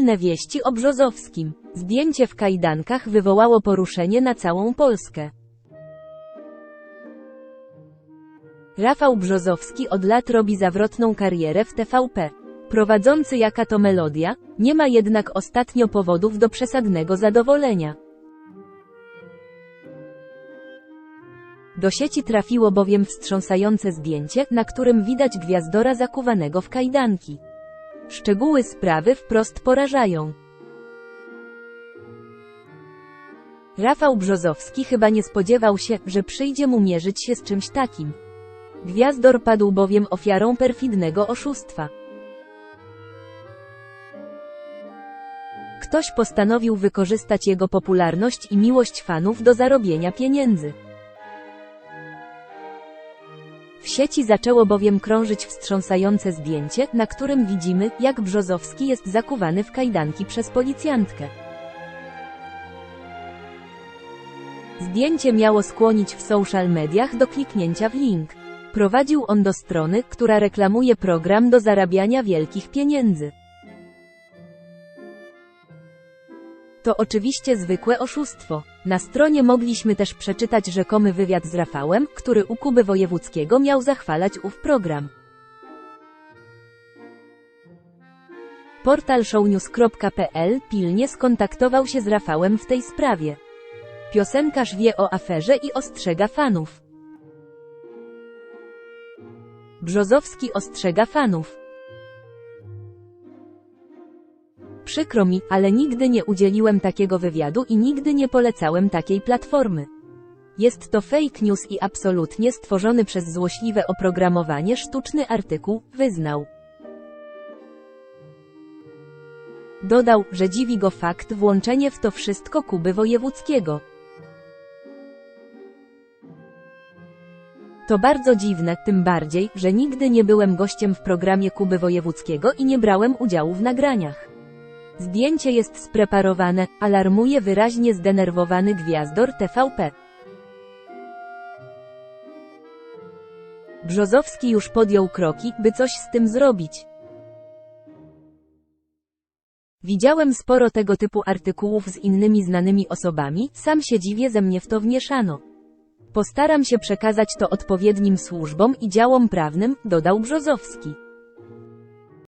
Silne wieści o Brzozowskim. Zdjęcie w kajdankach wywołało poruszenie na całą Polskę. Rafał Brzozowski od lat robi zawrotną karierę w TVP. Prowadzący jaka to melodia, nie ma jednak ostatnio powodów do przesadnego zadowolenia. Do sieci trafiło bowiem wstrząsające zdjęcie, na którym widać gwiazdora zakuwanego w kajdanki. Szczegóły sprawy wprost porażają. Rafał Brzozowski chyba nie spodziewał się, że przyjdzie mu mierzyć się z czymś takim. Gwiazdor padł bowiem ofiarą perfidnego oszustwa. Ktoś postanowił wykorzystać jego popularność i miłość fanów do zarobienia pieniędzy. Sieci zaczęło bowiem krążyć wstrząsające zdjęcie, na którym widzimy, jak Brzozowski jest zakuwany w kajdanki przez policjantkę. Zdjęcie miało skłonić w social mediach do kliknięcia w link. Prowadził on do strony, która reklamuje program do zarabiania wielkich pieniędzy. To oczywiście zwykłe oszustwo. Na stronie mogliśmy też przeczytać rzekomy wywiad z Rafałem, który u Kuby Wojewódzkiego miał zachwalać ów program. Portal shownews.pl pilnie skontaktował się z Rafałem w tej sprawie. Piosenkarz wie o aferze i ostrzega fanów. Brzozowski ostrzega fanów. Przykro mi, ale nigdy nie udzieliłem takiego wywiadu i nigdy nie polecałem takiej platformy. Jest to fake news i absolutnie stworzony przez złośliwe oprogramowanie sztuczny artykuł, wyznał. Dodał, że dziwi go fakt włączenie w to wszystko Kuby Wojewódzkiego. To bardzo dziwne, tym bardziej, że nigdy nie byłem gościem w programie Kuby Wojewódzkiego i nie brałem udziału w nagraniach. Zdjęcie jest spreparowane, alarmuje wyraźnie zdenerwowany gwiazdor TVP. Brzozowski już podjął kroki, by coś z tym zrobić. Widziałem sporo tego typu artykułów z innymi znanymi osobami, sam się dziwię, ze mnie w to wmieszano. Postaram się przekazać to odpowiednim służbom i działom prawnym, dodał Brzozowski.